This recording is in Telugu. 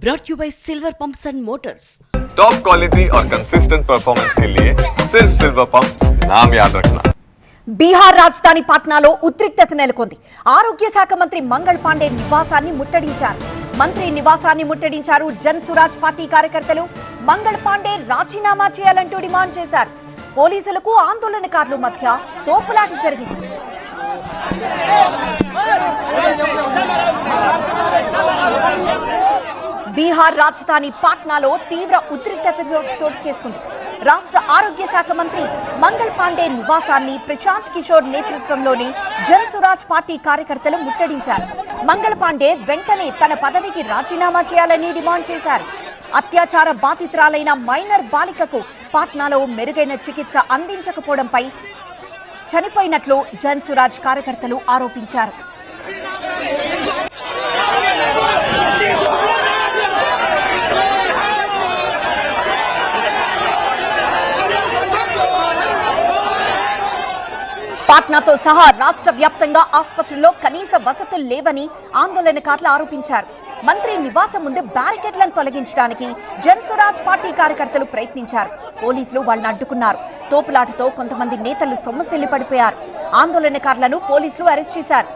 brought you by Silver Pumps and Motors. Top quality और कंसिस्टेंट परफॉर्मेंस के लिए सिर्फ सिल्वर पंप नाम याद रखना బీహార్ రాజధాని పాట్నాలో ఉద్రిక్తత నెలకొంది ఆరోగ్య శాఖ మంత్రి మంగళ్ పాండే నివాసాన్ని ముట్టడించారు మంత్రి నివాసాన్ని ముట్టడించారు జన్ సురాజ్ పార్టీ కార్యకర్తలు మంగళ్ పాండే రాజీనామా చేయాలంటూ డిమాండ్ చేశారు పోలీసులకు ఆందోళనకారుల మధ్య తోపులాట జరిగింది బీహార్ రాజధాని పాట్నాలో తీవ్ర ఉద్రిక్తత చోటు చేసుకుంది. రాష్ట్ర ఆరోగ్య శాఖ మంత్రి మంగళ్ పాండే నివాసాన్ని ప్రశాంత్ కిషోర్ నేతృత్వంలోని జన్ సురాజ్ పార్టీ కార్యకర్తలు ముట్టడించారు. మంగళ్ పాండే వెంటనే తన పదవికి రాజీనామా చేయాలని డిమాండ్ చేశారు. అత్యాచార బాధితురాలైన మైనర్ బాలికకు పాట్నాలో మెరుగైన చికిత్స అందించకపోవడంపై చనిపోయినట్లు జన్ సురాజ్ కార్యకర్తలు ఆరోపించారు. పాట్నాతో సహా రాష్ట్ర వ్యాప్తంగా ఆసుపత్రుల్లో కనీస వసతులు లేవని ఆందోళనకారులు ఆరోపించారు. మంత్రి నివాసం ముందు బ్యారికేడ్లను తొలగించడానికి జన్సురాజ్ పార్టీ కార్యకర్తలు ప్రయత్నించారు. పోలీసులు వాళ్ళని అడ్డుకున్నారు. తోపులాటతో కొంతమంది నేతలు సొమ్మసిల్లి పడిపోయారు. ఆందోళనకారులను పోలీసులు అరెస్ట్ చేశారు.